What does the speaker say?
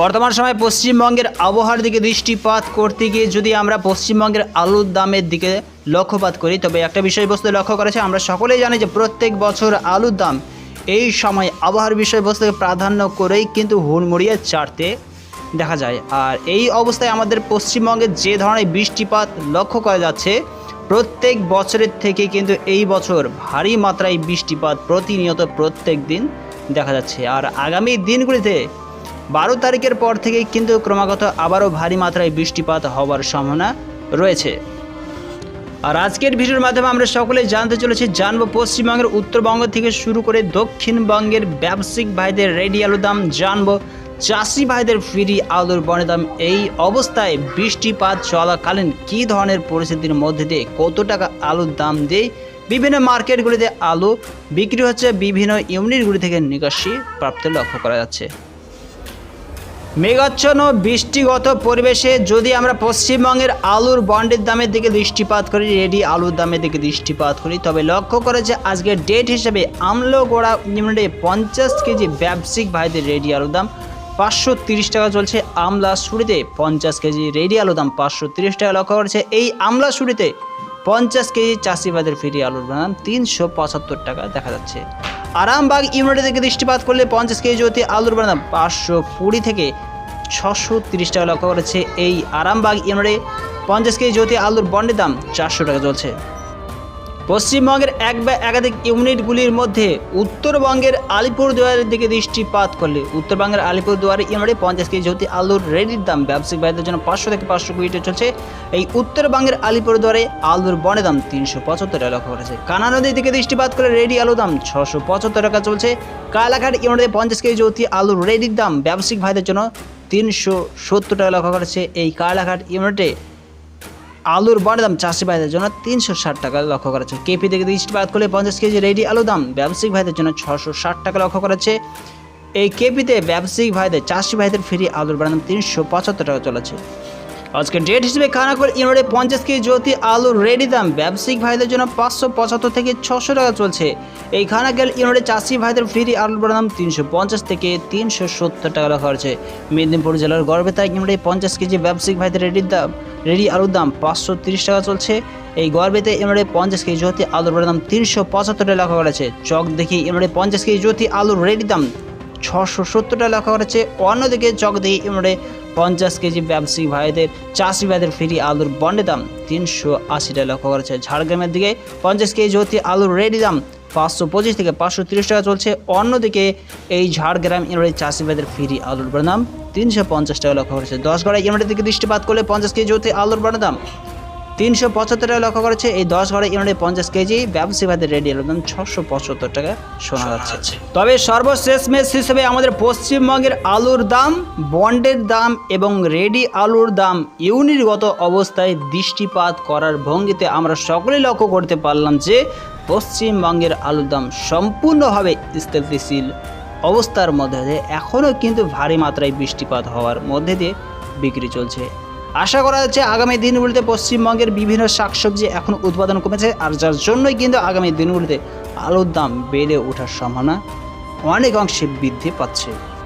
বর্তমান সময়ে পশ্চিমবঙ্গের আবহাওয়ার দিকে দৃষ্টিপাত করতে গিয়ে যদি আমরা পশ্চিমবঙ্গের আলুর দামের দিকে লক্ষ্যপাত করি, তবে একটা বিষয়বস্তু লক্ষ্য করেছে আমরা সকলেই জানি যে প্রত্যেক বছর আলুর দাম এই সময় আবহাওয়ার বিষয়বস্তুকে প্রাধান্য করেই কিন্তু হুড়মুড়িয়ে চাড়তে দেখা যায়। আর এই অবস্থায় আমাদের পশ্চিমবঙ্গে যে ধরনের বৃষ্টিপাত লক্ষ্য করা যাচ্ছে, প্রত্যেক বছরের থেকে কিন্তু এই বছর ভারী মাত্রায় বৃষ্টিপাত প্রতিনিয়ত প্রত্যেক দিন দেখা যাচ্ছে। আর আগামী দিনগুলিতে বারো তারিখের পর থেকে কিন্তু ক্রমাগত আবারও ভারী মাত্রায় বৃষ্টিপাত হওয়ার সম্ভাবনা রয়েছে। আর আজকের ভিডিওর মাধ্যমে আমরা সকলেই জানতে চলেছি, জানব পশ্চিমবঙ্গের উত্তরবঙ্গ থেকে শুরু করে দক্ষিণবঙ্গের ব্যবসায়িক ভাইদের রেডি আলুর দাম, জানব চাষি ভাইদের ফ্রি আলুর বনের দাম, এই অবস্থায় বৃষ্টিপাত চলাকালীন কী ধরনের পরিস্থিতির মধ্যে দিয়ে কত টাকা আলুর দাম দিয়ে বিভিন্ন মার্কেটগুলিতে আলু বিক্রি হচ্ছে, বিভিন্ন ইউনিটগুলি থেকে নিকাশি প্রাপ্ত লক্ষ্য করা যাচ্ছে। মেঘাচ্ছন্ন বৃষ্টিগত পরিবেশে যদি আমরা পশ্চিমবঙ্গের আলুর বন্ডের দামের দিকে দৃষ্টিপাত করি, রেডি আলুর দামের দিকে দৃষ্টিপাত করি, তবে লক্ষ্য করেছে আজকের ডেট হিসেবে আমলগোড়া ইউনিটে পঞ্চাশ কেজি ব্যবসায়িক ভাইদের রেডি আলুর দাম পাঁচশো তিরিশ টাকা চলছে। আমলা সুরিতে পঞ্চাশ কেজি রেডি আলুর দাম পাঁচশো তিরিশ টাকা লক্ষ্য করেছে। এই আমলা সুরিতে পঞ্চাশ কেজি চাষি ভাইদের ফ্রি আলুর দাম তিনশো পঁচাত্তর টাকা দেখা যাচ্ছে। আরামবাগ ইউনিটে থেকে দৃষ্টিপাত করলে পঞ্চাশ কেজি অতি আলুর বাদাম পাঁচশো কুড়ি থেকে ছশো তিরিশ টাকা লক্ষ্য করেছে এই আরামবাগ ইউনিটে পঞ্চাশ কেজি জ্যোতি আলুর বন্ডের দাম চারশো টাকা চলছে। পশ্চিমবঙ্গের এক বা একাধিক ইউনিটগুলির মধ্যে উত্তরবঙ্গের আলিপুরদুয়ারের দিকে দৃষ্টিপাত করলে উত্তরবঙ্গের আলিপুরদুয়ারের ইউনিটে পঞ্চাশ কেজি জ্যোতি আলুর রেডির দাম ব্যবসায়িক ভাইদের জন্য পাঁচশো থেকে পাঁচশো কুড়ি টাকা চলছে। এই উত্তরবঙ্গের আলিপুরদুয়ারে আলুর বনে দাম তিনশো পঁচাত্তর টাকা লক্ষ্য করেছে। কানা নদীর দিকে দৃষ্টিপাত করে রেডি আলুর দাম ছশো পঁচাত্তর টাকা চলছে। কালাঘাট ইউনিটে পঞ্চাশ কেজি জ্যোতি আলুর রেডির দাম ব্যবসায়িক ভাইদের জন্য তিনশো সত্তর টাকা লক্ষ্য করেছে। এই কালাঘাট ইউনিটে আলুর বড় দাম চাষি ভাইদের জন্য তিনশো ষাট টাকা লক্ষ্য করেছে। কেপি থেকে বাদ করলে পঞ্চাশ কেজি রেডি আলু দাম ব্যবসায়িক ভাইদের জন্য ছশো ষাট টাকা লক্ষ্য করেছে। এই কেপিতে ব্যবসায়িক ভাইদের, চাষি ভাইদের ফ্রি আলুর বড় দাম তিনশো পঁচাত্তর টাকা চলেছে। আজকে ডেট হিসেবে খানা খানাকুল ইউনিটে পঞ্চাশ কেজি জ্যোতি আলুর রেডি দাম ব্যবসায়িক ভাইদের জন্য পাঁচশো পঁচাত্তর থেকে ছশো টাকা চলছে। এই খানাকুল ইউনিটে চাষি ভাইদের ফ্রি আলুর বড় দাম তিনশো পঞ্চাশ থেকে তিনশো সত্তর টাকা রাখা হয়েছে মেদিনীপুর জেলার গর্বে তাই ইউনিটে পঞ্চাশ কেজি ব্যবসায়িক ভাইদের রেডির দাম রেডি আলুর দাম পাঁচশো তিরিশ টাকা চলছে। এই গড়বেতে ইউনিটে পঞ্চাশ কেজি জ্যোতি আলুর দাম তিনশো পঁচাত্তর টাকা রাখা করেছে। চক দেখি ইউনিটে পঞ্চাশ কেজি জ্যোতি আলুর রেডি দাম ছশো সত্তর টাকা লেখা করেছে। অন্যদিকে চক দেখি ইউনিটে পঞ্চাশ কেজি ব্যবসায়িক ভাইদের, চাষি ভাইদের ফ্রি আলুর বন্ডের দাম তিনশো আশি টাকা লক্ষ্য করেছে। ঝাড়গ্রামের দিকে পঞ্চাশ কেজি জ্যোতি আলুর রেডি দাম পাঁচশো পঁচিশ থেকে পাঁচশো তিরিশ টাকা চলছে। অন্যদিকে এই ঝাড়গ্রাম ইউনিটের চাষি ভাইদের ফ্রি আলুর দাম তিনশো পঞ্চাশ টাকা লক্ষ্য করেছে। দশ গড়া ইউনিটের দিকে দৃষ্টিপাত করলে পঞ্চাশ কেজি জ্যোতি আলুর দাম। তিনশো পঁচাত্তর টাকা লক্ষ্য করেছে। এই দশ ঘরে ইউনিটে পঞ্চাশ কেজি ব্যবসায়ী ভাইদের রেডি আলুর দাম ছশো পঁচাত্তর টাকা শোনা যাচ্ছে। তবে সর্বশেষ মেস হিসেবে আমাদের পশ্চিমবঙ্গের আলুর দাম বন্ডের দাম এবং রেডি আলুর দাম ইউনিটগত অবস্থায় দৃষ্টিপাত করার ভঙ্গিতে আমরা সকলেই লক্ষ্য করতে পারলাম যে পশ্চিমবঙ্গের আলুর দাম সম্পূর্ণভাবে স্থিতিশীল অবস্থার মধ্যে দিয়ে এখনও কিন্তু ভারী মাত্রায় বৃষ্টিপাত হওয়ার মধ্যে দিয়ে বিক্রি চলছে। আশা করা যাচ্ছে আগামী দিনগুলিতে পশ্চিমবঙ্গের বিভিন্ন শাকসবজি এখন উৎপাদন কমেছে আর যার জন্যই কিন্তু আগামী দিনগুলিতে আলুর দাম বেড়ে ওঠার সম্ভাবনা অনেক অংশে বৃদ্ধি পাচ্ছে।